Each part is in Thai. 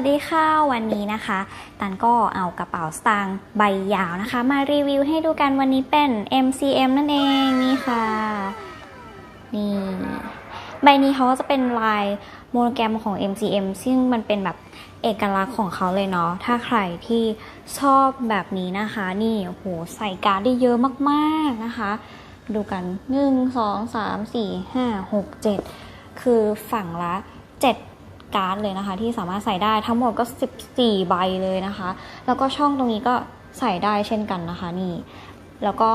วัสดีค่ะ วันนี้นะคะ ตันก็เอากระเป๋าสตางค์ใบยาวนะคะ มารีวิวให้ดูกันวันนี้เป็น MCM นั่นเองนี่ค่ะ นี่ใบนี้เขาก็จะเป็นลายโมโนแกรมของ MCM ซึ่งมันเป็นแบบเอกลักษณ์ของเขาเลยเนาะ ถ้าใครที่ชอบแบบนี้นะคะ นี่โอ้โหใส่การ์ดได้เยอะมากๆนะคะ ดูกัน 1 2 3 4 5 6 7 คือฝั่งละ 7 การ์ดเลยนะคะ ที่สามารถใส่ได้ทั้งหมดก็ 14 ใบเลยนะคะ แล้วก็ช่องตรงนี้ก็ใส่ได้เช่นกันนะคะนี่ แล้วก็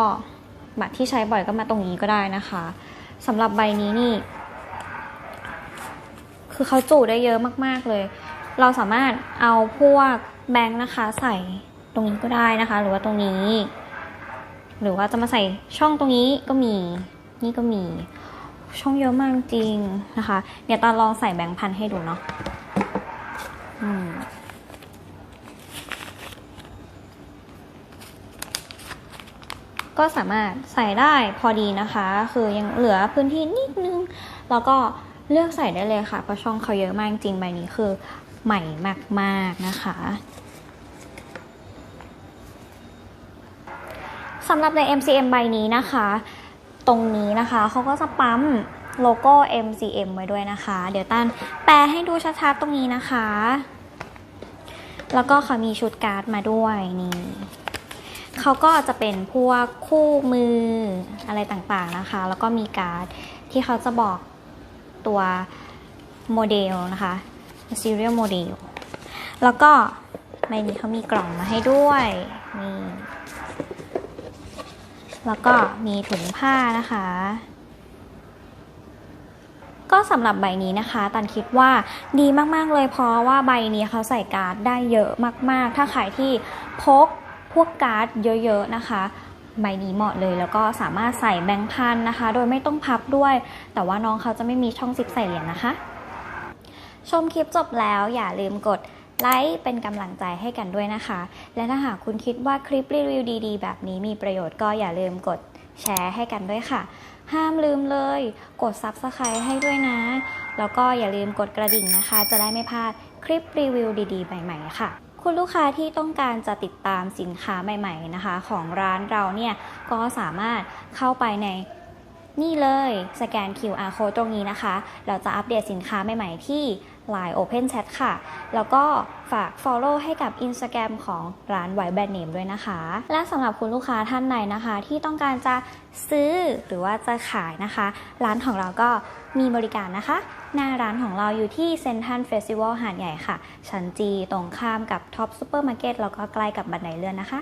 บัตรที่ใช้บ่อยก็มาตรงนี้ก็ได้นะคะสำหรับใบนี้นี่ คือเขาจุได้เยอะมากๆเลย เราสามารถเอาพวกแบงค์นะคะ ใส่ตรงนี้ก็ได้นะคะ หรือว่าตรงนี้ หรือว่าจะมาใส่ช่องตรงนี้ก็มี นี่ก็มี ช่องเยอะมากจริงนะคะเดี๋ยวตาลองใส่แบงค์พันให้ดูเนาะอืมก็สามารถใส่ได้พอดีนะคะ คือยังเหลือพื้นที่นิดนึง แล้วก็เลือกใส่ได้เลยค่ะ เพราะช่องเขาเยอะมากจริงใบนี้คือใหม่มากๆนะคะสำหรับใน MCM ใบนี้นะคะ ตรงนี้นะคะ เขาก็จะปั๊มโลโก้ MCM ไว้ด้วยนะคะ เดี๋ยวตั้นแปลให้ดูชัดๆตรงนี้นะคะ แล้วก็เขามีชุดการ์ดมาด้วยนี่เขาก็จะเป็นพวกคู่มืออะไรต่างๆนะคะ แล้วก็มีการ์ดที่เขาจะบอกตัวโมเดลนะคะ serial model แล้วก็ใบนี้เขามีกล่องมาให้ด้วย นี่ แล้วก็มีถุงผ้านะคะ ก็สำหรับใบนี้นะคะ ตันคิดว่าดีมากๆเลยเพราะว่าใบนี้เขาใส่การ์ดได้เยอะมากๆ ถ้าใครที่พกพวกการ์ดเยอะๆนะคะใบนี้เหมาะเลยแล้วก็สามารถใส่แบงค์พันนะคะ โดยไม่ต้องพับด้วย แต่ว่าน้องเขาจะไม่มีช่องซิปใส่เหรียญนะคะ ชมคลิปจบแล้วอย่าลืมกด ไลค์เป็นกำลังใจให้กันด้วยนะคะ และถ้าหากคุณคิดว่าคลิปรีวิวดีๆ แบบนี้มีประโยชน์ก็อย่าลืมกดแชร์ให้กันด้วยค่ะ ห้ามลืมเลย กด Subscribe ให้ด้วยนะ แล้วก็อย่าลืมกดกระดิ่งนะคะ จะได้ไม่พลาดคลิปรีวิวดีๆ ใหม่ๆค่ะคุณลูกค้าที่ต้องการจะติดตามสินค้าใหม่ ๆนะคะ ของร้านเราเนี่ยก็สามารถเข้าไปใน นี่เลยสแกน QR code ตรงนี้นะคะ เราจะอัปเดตสินค้าใหม่ๆที่ Line Open Chat ค่ะ แล้วก็ฝาก Follow ให้กับ Instagram ของร้านไวแบรนด์เนมด้วยนะคะ และสำหรับคุณลูกค้าท่านไหนนะคะ ที่ต้องการจะซื้อหรือว่าจะขายนะคะ ร้านของเราก็มีบริการนะคะ หน้าร้านของเราอยู่ที่เซนทันเฟสติวัลหาดใหญ่ค่ะ ชั้นจีตรงข้ามกับท็อปซูเปอร์มาร์เก็ตแล้วก็ใกล้กับบันไดเลื่อนนะคะ